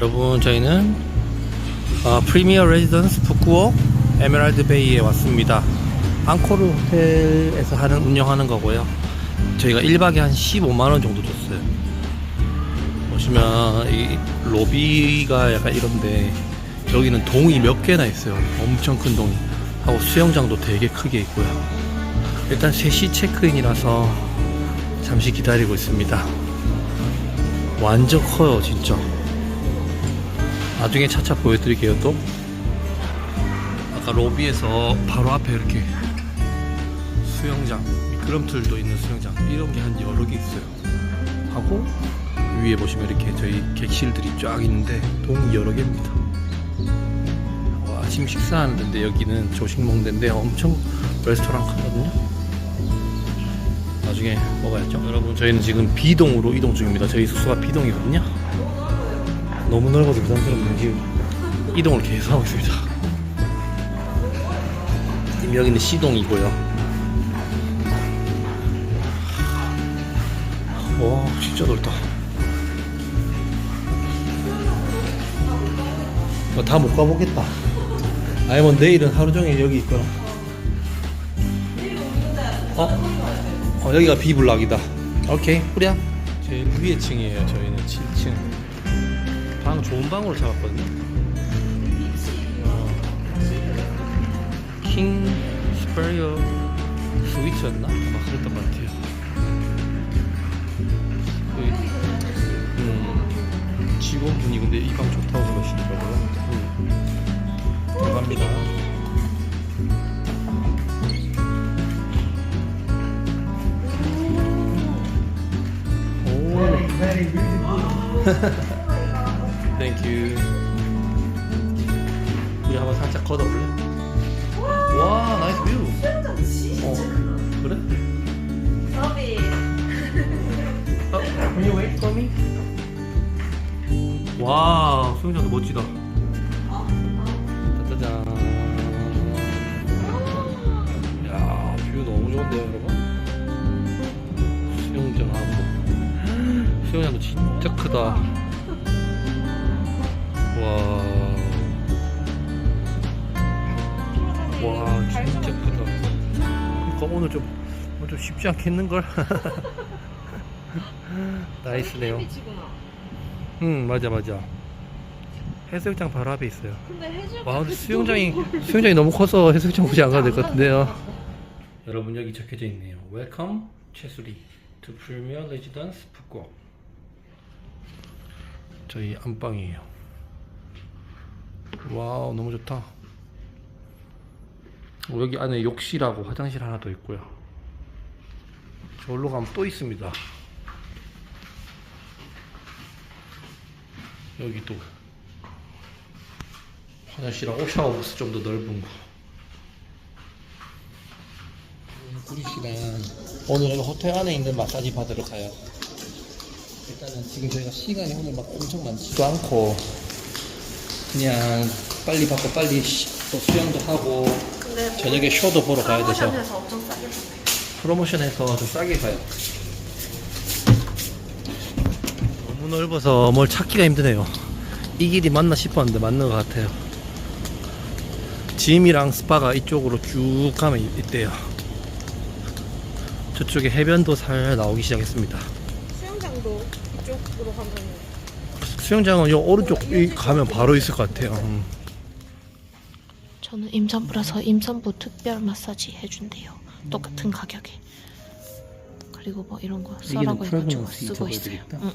여러분 저희는 어, 프리미어 레지던스 북구옥 에메랄드 베이에 왔습니다. 앙코르 호텔에서 하는 운영하는 거고요. 저희가 1박에 한 15만 원 정도 줬어요. 보시면 이 로비가 약간 이런데 여기는 동이 몇 개나 있어요. 엄청 큰 동이 하고 수영장도 되게 크게 있고요. 일단 3시 체크인이라서 잠시 기다리고 있습니다. 완전 커요, 진짜. 나중에 차차 보여드릴게요, 또. 아까 로비에서 바로 앞에 이렇게 수영장, 미끄럼틀도 있는 수영장, 이런 게 한 여러 개 있어요. 하고, 위에 보시면 이렇게 저희 객실들이 쫙 있는데, 동이 여러 개입니다. 와, 아침 식사하는 데인데, 여기는 조식 먹는 데인데, 엄청 레스토랑 크거든요. 나중에 먹어야죠. 여러분, 저희는 지금 B동으로 이동 중입니다. 저희 숙소가 B동이거든요. 너무 넓어서 부담스럽네요. 지금 이동을 계속 하고 있습니다. 지금 여기는 C동이고요. 와, 진짜 넓다. 어, 다못 가보겠다. 아니면 내일은 하루 종일 여기 있거나. 어? 어, 여기가 비블락이다. 오케이, 뿌려. 제일 위에 층이에요. 저희는 7층. 방 좋은 방으로 잡았거든요. 어, 킹 스페리어 스위트였나? 아마 그랬던 것 같아요. 그, 음, 직원분이 근데 이 방 좋다고 그러시더라고요. 음, 들어갑니다. 오. 땡큐. 우리 한번 살짝 걷어볼래? 와, 나이스 뷰. 어, 그래? 서비 어, can you wait for me? 와, 수영장도 멋지다. 짜자잔. 야, 뷰 너무 좋은데요, 여러분? 수영장 하고. 수영장도 진짜 크다. 와, 진짜 크다. 그러니까 오늘 좀, 오늘 좀 쉽지 않겠는걸? 나이스네요. 응, 맞아, 맞아. 해수욕장 바로 앞에 있어요. 와, 근데 수영장이, 수영장이 너무 커서 해수욕장 굳이 안 가도 될 것 같은데요. 여러분, 여기 적혀져 있네요. Welcome, 최수리, to Premier Residence, 북곡. 저희 안방이에요. 와우, 너무 좋다. 어, 여기 안에 욕실하고 화장실 하나 더 있고요. 저기로 가면 또 있습니다. 여기도 화장실하고 샤워부스 좀 더 넓은 거. 구리 시간 오늘은 호텔 안에 있는 마사지 받으러 가요. 일단은 지금 저희가 시간이 오늘 막 엄청 많지도 않고 그냥 빨리 받고 빨리 시- 또 수영도 하고 근데 저녁에 쇼도 보러 가야 돼서 프로모션에서 엄청 싸게 프로모션에서 좀 싸게 가요. 너무 넓어서 뭘 찾기가 힘드네요. 이 길이 맞나 싶었는데 맞는 것 같아요. 짐이랑 스파가 이쪽으로 쭉 가면 있- 있대요. 저쪽에 해변도 살 나오기 시작했습니다. 수영장도 이쪽으로 가면 수영장은 요 오른쪽 이 가면 바로 있을 것 같아요. 음. 저는 임산부라서 임산부 특별 마사지 해준대요. 똑같은 가격에. 그리고 뭐 이런 거 써라고 해가지고 쓰고 있어요. 응,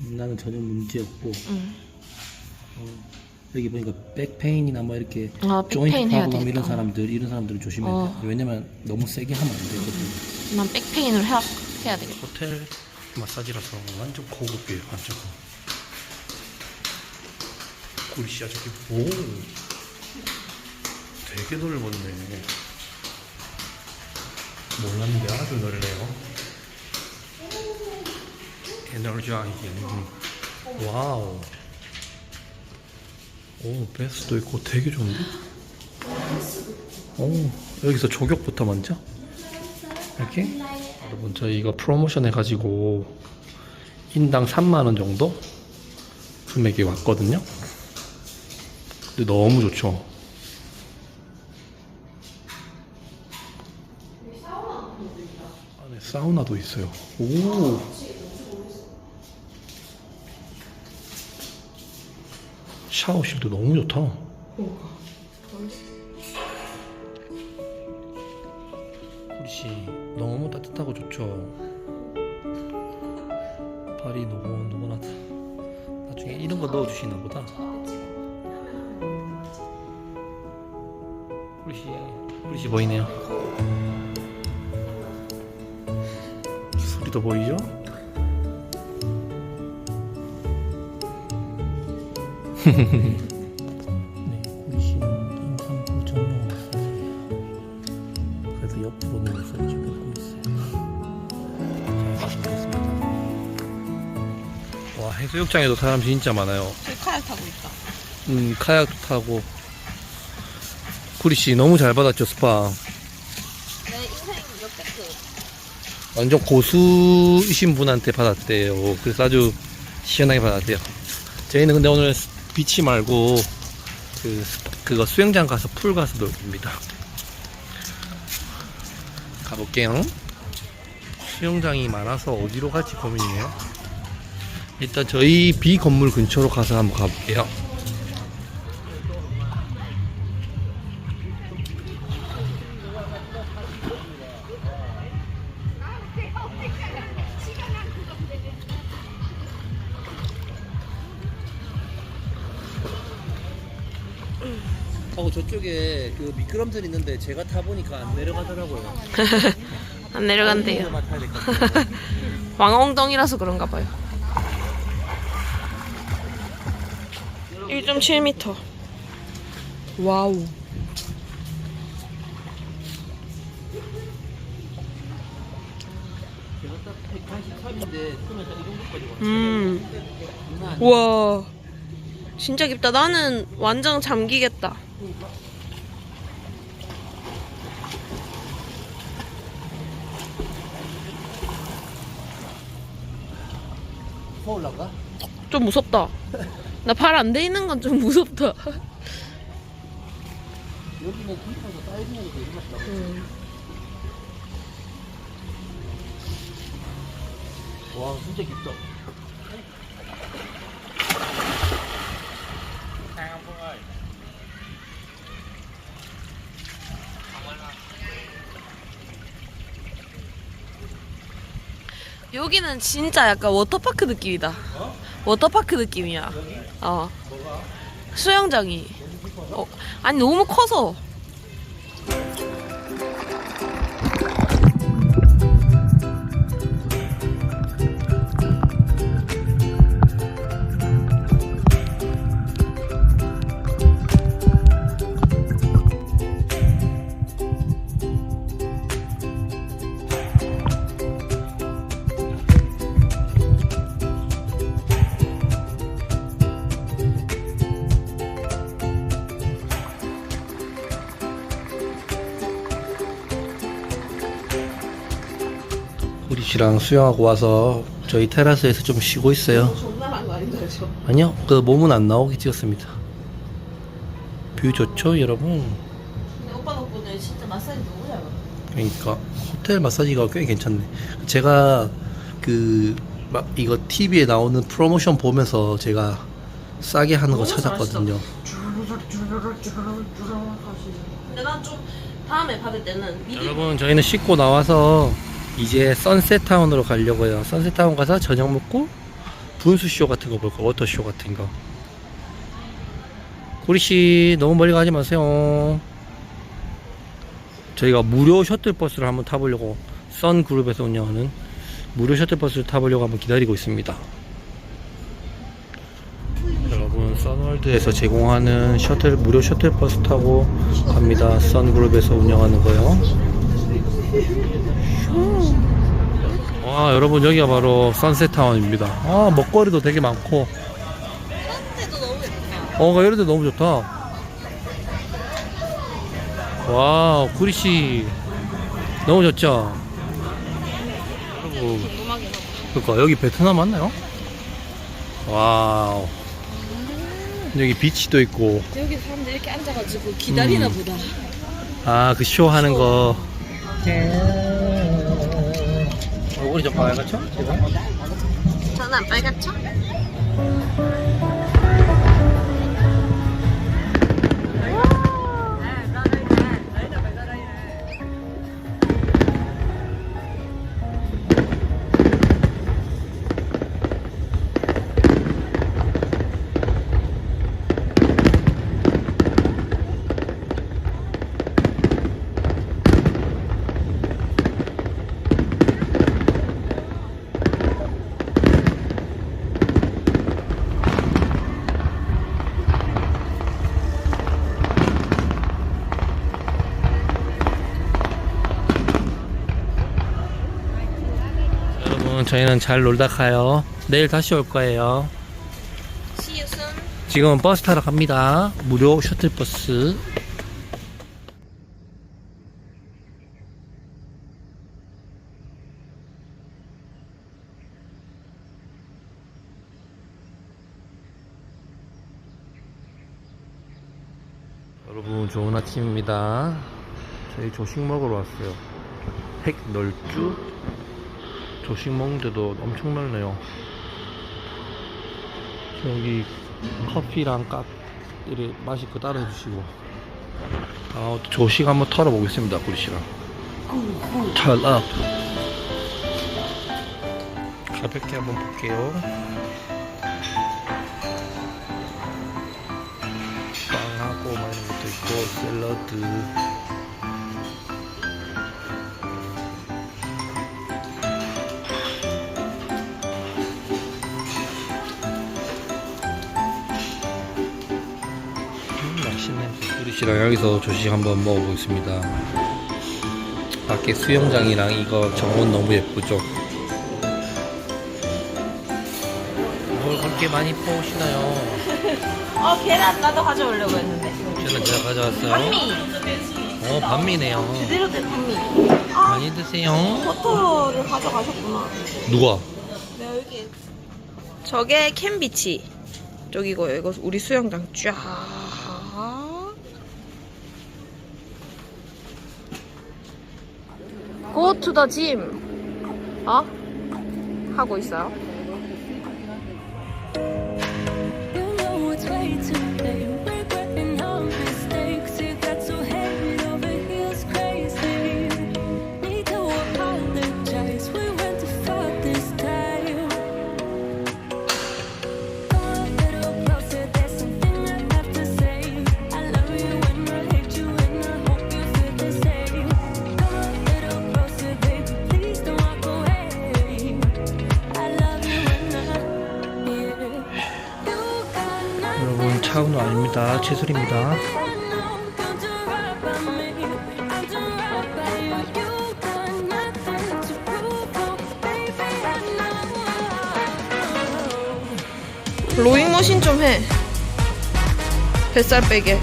응, 나는 전혀 문제 없고 응. 여기 보니까 백페인이나 뭐 이렇게 아, 조인트 프로블럼 이런 되겠다. 사람들 이런 사람들은 조심해야 돼. 어. 왜냐면 너무 세게 하면 안 되거든. 난 백페인을 해야, 해야 되겠다. 호텔 마사지라서 완전 고급이에요. 완전 굴씨야 저기 오 되게 넓었네. 몰랐는데 아주 넓네요. 에너지아이긴 와우. 오 베스도 있고 되게 좋은데. 오 여기서 조격부터 먼저. 이렇게 여러분 저희 이거 프로모션 해가지고 인당 3만원 정도 금액에 왔거든요. 근데 너무 좋죠. 안에 사우나도 있어요. 오. 샤워실도 너무 좋다. 혹시 너무 따뜻하고 좋죠. 발이 노곤노곤하다. 나중에 이런 거 넣어주시나 보다. 후리씨 보이네요. 소리도 보이죠? 네, 임산부 전용 마사지예요. 그래서 옆으로 누워서 이렇게 하고 있어요. 와, 해수욕장에도 사람 진짜 많아요. 카약 타고 있다. 음, 카약 타고. 구리씨 너무 잘 받았죠, 스파. 내 인생 역대급. 완전 고수이신 분한테 받았대요. 그래서 아주 시원하게 받았대요. 저희는 근데 오늘 비치 말고 그 그거 수영장 가서 풀 가서 놀입니다. 가볼게요. 수영장이 많아서 어디로 갈지 고민이네요. 일단 저희 B 건물 근처로 가서 한번 가볼게요. 어 저쪽에 그 미끄럼틀 있는데 제가 타보니까 안 내려가더라고요. 안 내려간대요. 타야 될 것 같아요. 왕엉덩이라서 그런가 봐요. 1.7m. 와우. 제가 딱 183인데 손에서 이 정도까지 왔어요. 음. 장난 아니에요. 와. 진짜 깊다. 나는 완전 잠기겠다. 서울란가? 좀 무섭다. 나 발 안 돼 있는 건 좀 무섭다. 여기는 깊어서 다이빙하기 되게 맛있다. 음. 와 진짜 깊다. 여기는 진짜 약간 워터파크 느낌이다. 워터파크 느낌이야. 어. 수영장이. 어, 아니 너무 커서. 씨랑 수영하고 와서 저희 테라스에서 좀 쉬고 있어요. 아니요, 그 몸은 안 나오게 찍었습니다. 뷰 좋죠, 여러분? 근데 오빠 덕분에 진짜 마사지 너무 잘 받아. 그러니까 호텔 마사지가 꽤 괜찮네. 제가 그 막 이거 TV에 나오는 프로모션 보면서 제가 싸게 하는 거 너무 찾았거든요. 근데 난 좀 다음에 받을 때는 미리 여러분 저희는 씻고 나와서 이제 선셋타운으로 가려고요. 선셋타운 가서 저녁 먹고 분수쇼 같은 거 볼 거, 워터쇼 같은 거. 구리씨 너무 멀리 가지 마세요. 저희가 무료 셔틀버스를 한번 타보려고 선그룹에서 운영하는 무료 셔틀버스를 타보려고 한번 기다리고 있습니다. 여러분 선월드에서 제공하는 셔틀 무료 셔틀버스 타고 갑니다. 선그룹에서 운영하는 거요. 와 여러분 여기가 바로 선셋타운입니다. 아 먹거리도 되게 많고 때도 너무 예쁘다. 어 이런 데 너무 좋다. 와 구리씨 너무 좋죠. 여러분. 그니까 여기 베트남 맞나요? 와우 여기 비치도 있고 여기 사람들 이렇게 앉아가지고 기다리나 음. 보다. 아 그 쇼 하는 거얼 굴이 좀 빨갛죠? 지금? 저는 안 빨갛죠? 저희는 잘 놀다 가요. 내일 다시 올 거예요. See you soon. 지금은 버스 타러 갑니다. 무료 셔틀버스. 여러분 좋은 아침입니다. 저희 조식 먹으러 왔어요. 핵 널주 조식 먹는데도 엄청 넓네요 여기 커피랑 깍 이렇게 맛있고 따라 해주시고. 아, 조식 한번 털어보겠습니다 구리씨랑. 털업 가볍게 한번 볼게요. 빵하고 막 이런 것도 있고 샐러드 씨랑 여기서 조식 한번 먹어보겠습니다. 밖에 수영장이랑 이거 정원 너무 예쁘죠? 뭘 그렇게 많이 퍼오시나요? 어 계란 나도 가져오려고 했는데. 저는 제가 가져왔어요. 반미. 어, 반미네요. 그대로 된 반미. 많이 드세요. 버터를 가져가셨구나. 누가? 내가 여기 저게 캔비치 저기고요 이거 우리 수영장 쫙 Gym 어? 하고 있어요 여러분, 차은우 아닙니다. 최술입니다. 로잉머신 좀 해 뱃살 빼게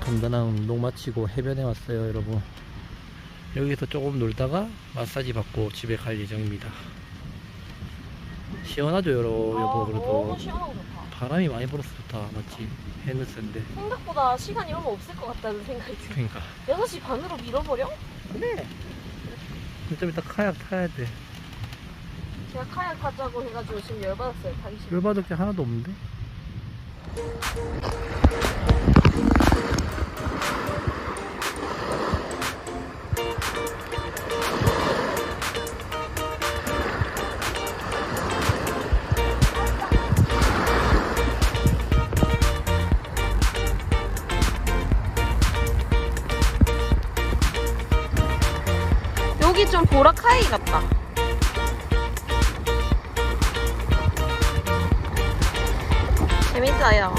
간단한 운동 마치고 해변에 왔어요, 여러분. 여기서 조금 놀다가 마사지 받고 집에 갈 예정입니다. 시원하죠, 여러, 여보, 그래도. 너무 시원하고 좋다. 바람이 많이 불어서 좋다, 맞지? 해는 센데. 생각보다 시간이 얼마 없을 것 같다는 생각이 들어. 그러니까. 6시 반으로 밀어버려? 그래. 좀 이따 카약 타야 돼. 제가 카약 타자고 해가지고 지금 열받았어요. 타기 싫어. 열받을 게 하나도 없는데? 좀 보라카이 같다 재밌어요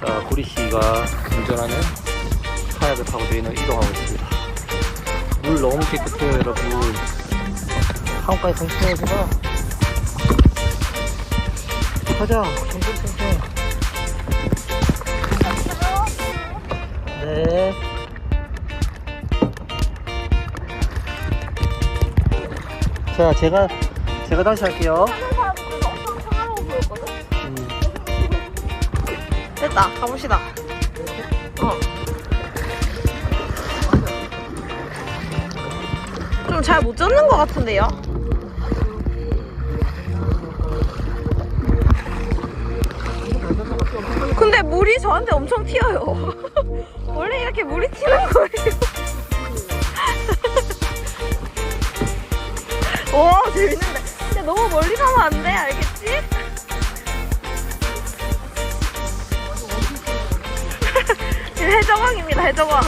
자, 구리 씨가 운전하는 카약을 타고 저희는 이동하고 있습니다. 물 너무 깨끗해요, 여러분. 한국까지 성취해보자. 가자, 탱탱탱탱. 네. 자, 제가 제가 다시 할게요. 음. 됐다. 가봅시다. 어. 좀 잘못 젓는 것 같은데요? 근데 물이 저한테 엄청 튀어요. 원래 이렇게 물이 튀는 거예요. 와, 재밌는데. 근데 너무 멀리 가면 안 돼, 알겠지? 지금 해적왕입니다, 해적왕.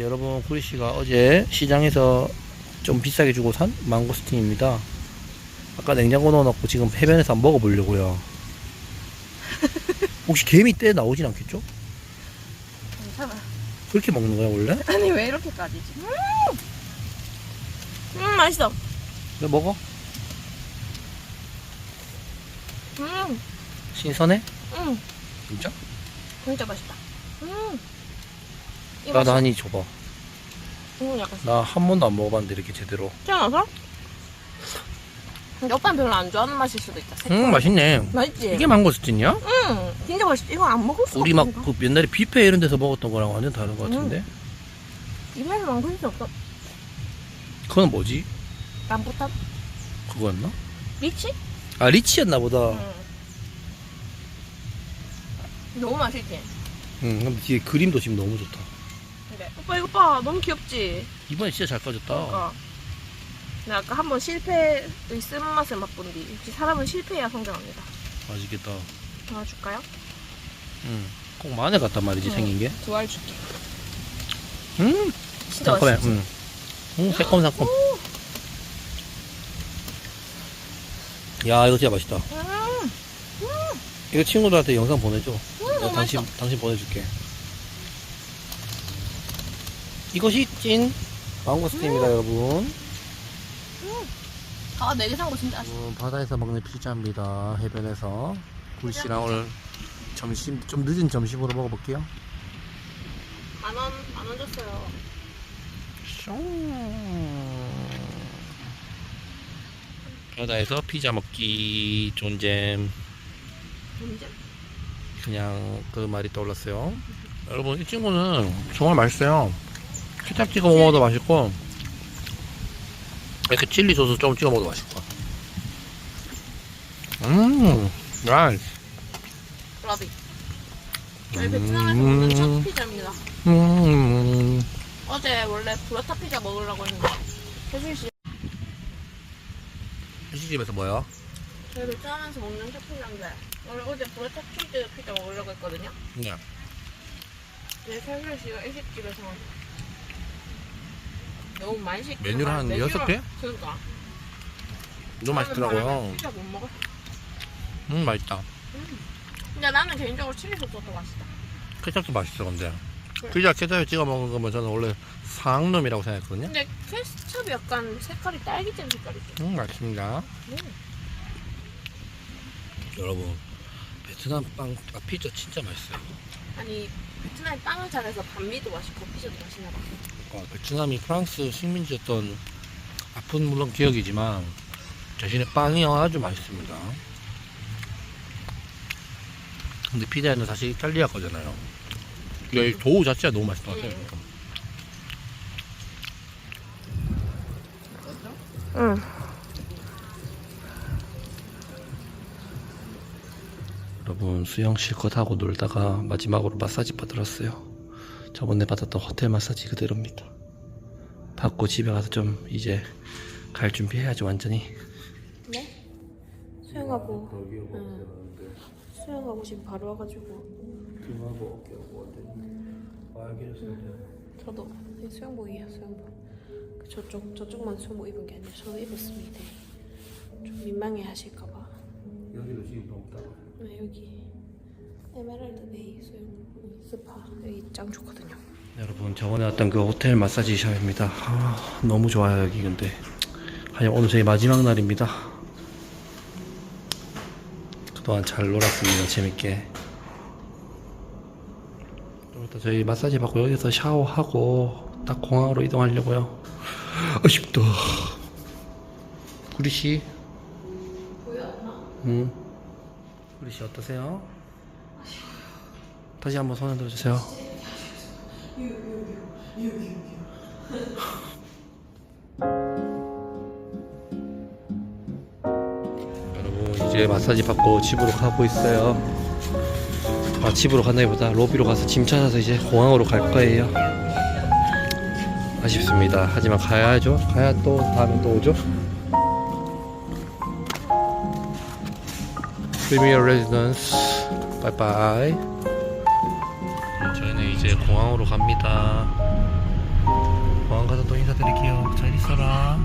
여러분 구리 씨가 어제 시장에서 좀 비싸게 주고 산 망고스틴입니다. 아까 냉장고 넣어놓고 지금 해변에서 한번 먹어보려고요. 혹시 개미 때 나오진 않겠죠? 괜찮아. 그렇게 먹는 거야 원래? 아니, 왜 이렇게까지지? 음! 음, 맛있어. 왜 먹어? 음, 신선해? 음, 진짜? 진짜 맛있다. 음. 이 나도 맛이- 한입 줘봐. 음, 약간 나 한 번도 안 먹어봤는데 이렇게 제대로. 태어나서? 근데 오빠는 별로 안 좋아하는 맛일 수도 있다. 음 맛있네. 맛있지? 이게 망고스틴이야? 응, 진짜 맛있지. 이거 안 먹을 수가 우리 막 없다니까. 그 옛날에 뷔페 이런 데서 먹었던 거랑 완전 다른 것 같은데. 입에서 만들 수 없어. 그건 뭐지? 람부탄? 그거였나? 리치? 아 리치였나 보다. 응. 너무 맛있지? 응. 근데 뒤에 그림도 지금 너무 좋다. 오빠 이거 봐. 너무 귀엽지? 이번에 진짜 잘 까졌다. 그러니까. 나 아까 한 번 실패의 쓴맛을 맛본 뒤 역시 사람은 실패해야 성장합니다. 맛있겠다. 도와줄까요? 응. 꼭 마늘 같단 말이지 응. 생긴 게. 두알 줄게. 음. 진짜 잠깐만. 맛있지? 응. 응. 새콤새콤. 야 이거 진짜 맛있다. 음, 이거 친구들한테 영상 보내줘. 음, 내가 너무 당신. 당신 보내줄게. 이것이 찐 망고스틴입니다, 음. 여러분. 아, 네개 산거 진짜 맛있어. 어, 바다에서 먹는 피자입니다. 해변에서 구리 씨랑 오늘 점심 좀 늦은 점심으로 먹어볼게요. 만 원, 만 원 줬어요. 바다에서 피자 먹기 존잼 언제? 그냥 그 말이 떠올랐어요. 여러분 이 친구는 정말 맛있어요. 케찹 찍어 먹어도 맛있고 이렇게 칠리 소스 좀 찍어 먹어도 맛있고. 음, 나이스. 라비. 저희 베트남에서 먹는 첫 피자입니다. 음, 어제 원래 브라타 피자 먹으려고 했는데 혜준 씨이 집에서 뭐야? 저희 베트남에서 먹는 첫 피자인데 원래 어제 브라타 치즈 피자 먹으려고 했거든요. 네. 근데 혜준 씨가 일식집에서 너무 많이 시키는 메뉴를. 한 여섯 개? 그러니까. 너무 맛있더라고요. 피자 못 먹어. 음, 맛있다. 근데 나는 개인적으로 소스가 더 맛있다. 케찹도 맛있어, 근데. 그래. 피자 케찹에 찍어 먹는 거면 저는 원래 상놈이라고 생각했거든요. 근데 케찹이 약간 색깔이 딸기잼 색깔이지. 음, 맛있습니다. 음. 여러분, 베트남 빵, 아, 피자 진짜 맛있어요. 아니 베트남이 빵을 잘해서 반미도 맛있고 피자도 맛있나 봐. 어, 베트남이 프랑스 식민지였던 아픈 물론 기억이지만 대신에 빵이 아주 맛있습니다. 근데 피자는 사실 이탈리아 거잖아요. 이 도우 자체가 너무 맛있던 것 같아요. 응. 여러분 수영 실컷 하고 놀다가 마지막으로 마사지 받으러 왔어요. 저번에 받았던 호텔 마사지 그대로입니다. 받고 집에 가서 좀 이제 갈 준비해야죠 완전히. 네? 수영하고 응. 수영하고 지금 바로 와가지고 등하고 어깨하고 완전히 빨개졌어요. 저도 이 수영복이에요 수영복. 그 저쪽 저쪽만 수영복 입은 게 아니라 저도 입었습니다. 좀 민망해 하실까봐. 여기도 지금 너무 따가. 네, 여기 에메랄드 베이 수영 스파 여기 짱 좋거든요. 여러분 저번에 왔던 그 호텔 마사지 샵입니다. 아, 너무 좋아요 여기 근데. 하여 오늘 저희 마지막 날입니다. 그동안 잘 놀았습니다 재밌게. 좀 이따 저희 마사지 받고 여기서 샤워하고 딱 공항으로 이동하려고요. 아쉽다. 구리 씨. 보였나? 응. 구리 씨 어떠세요? 다시 한번 손 흔들어 주세요. 여러분 이제 마사지 받고 집으로 가고 있어요. 아 집으로 간다기보다 로비로 가서 짐 찾아서 이제 공항으로 갈 거예요. 아쉽습니다. 하지만 가야죠. 가야 또 다음에 또 오죠. 프리미어 레지던스 바 이제 공항으로 갑니다. 공항 가서 또 인사드릴게요. 잘 있어라.